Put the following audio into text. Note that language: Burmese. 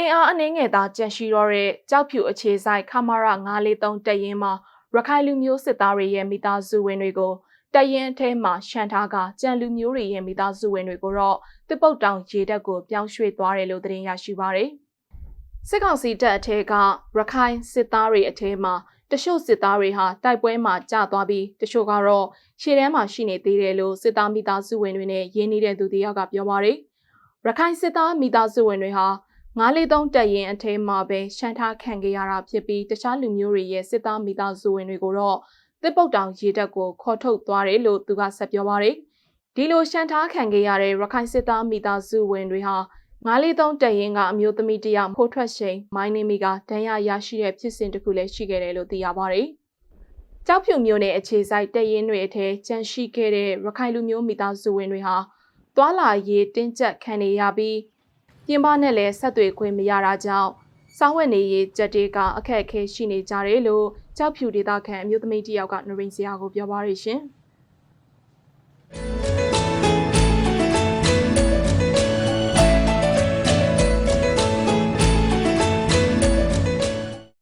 အင်အားအနှင်းငယ်သားကြန့်ရှိတော့တဲ့ကြောက်ဖြူအခြေဆိုင်ခမာရ943တပ်ရင်းမှာရခိုင်လူမျိုးစစ်သားတွေရဲ့မိသားစုဝင်တွေကိုတပ်ရင်းအထဲမှာရှန်ထားကကြံလူမျိုးတွေရဲ့မိသားစုဝင်တွေကိုတော့တစ်ပုတ်တောင်ရေတပ်ကိုပြောင်းရွှေ့သွားတယ်လို့သတင်းရရှိပါရယ်စစ်ကောင်စီတပ်အထက်ကရခိုင်စစ်သားတွေအထဲမှာတချို့စစ်သားတွေဟာတိုက်ပွဲမှာကြာသွားပြီးတချို့ကတော့ရှေ့တန်းမှာရှိနေသေးတယ်လို့စစ်သားမိသားစုဝင်တွေနဲ့ရင်းနှီးတဲ့သူတယောက်ကပြောပါရယ်ရခိုင်စစ်သားမိသားစုဝင်တွေဟာ 943တပ်ရင်အထဲမှာပဲရှမ်းထားခံခဲ့ရတာဖြစ်ပြီးတခြားလူမျိုးတွေရဲ့စစ်သားမိသားစုဝင်တွေကိုတော့တစ်ပုတ်တောင်ရေတပ်ကိုခေါ်ထုတ်သွားတယ်လို့သူကဆက်ပြောပါရယ်ဒီလိုရှမ်းထားခံခဲ့ရတဲ့ရခိုင်စစ်သားမိသားစုဝင်တွေဟာ943တပ်ရင်ကအမျိုးသမီးတယောက်ဖိုးထွက်ချိန်မိုင်းနေမီကဒဏ်ရာရရှိတဲ့ဖြစ်စဉ်တစ်ခုလည်းရှိခဲ့တယ်လို့သိရပါရယ်ကြောက်ဖြူမျိုးနဲ့အခြေဆိုင်တပ်ရင်တွေအထဲကြန့်ရှိခဲ့တဲ့ရခိုင်လူမျိုးမိသားစုဝင်တွေဟာသွာလာရေးတင်းကျပ်ခံနေရပြီး ပြင်ပနဲ့လည်းဆက်သွယ်ခွင့်မရတာကြောင့်စောင်းဝက်နေရေးကြက်တေးကအခက်အခဲရှိနေကြတယ်လို့ကြောက်ဖြူဒေသခံအမျိုးသမီးတယောက်ကနရင်စရာကိုပြောပါရရှင်။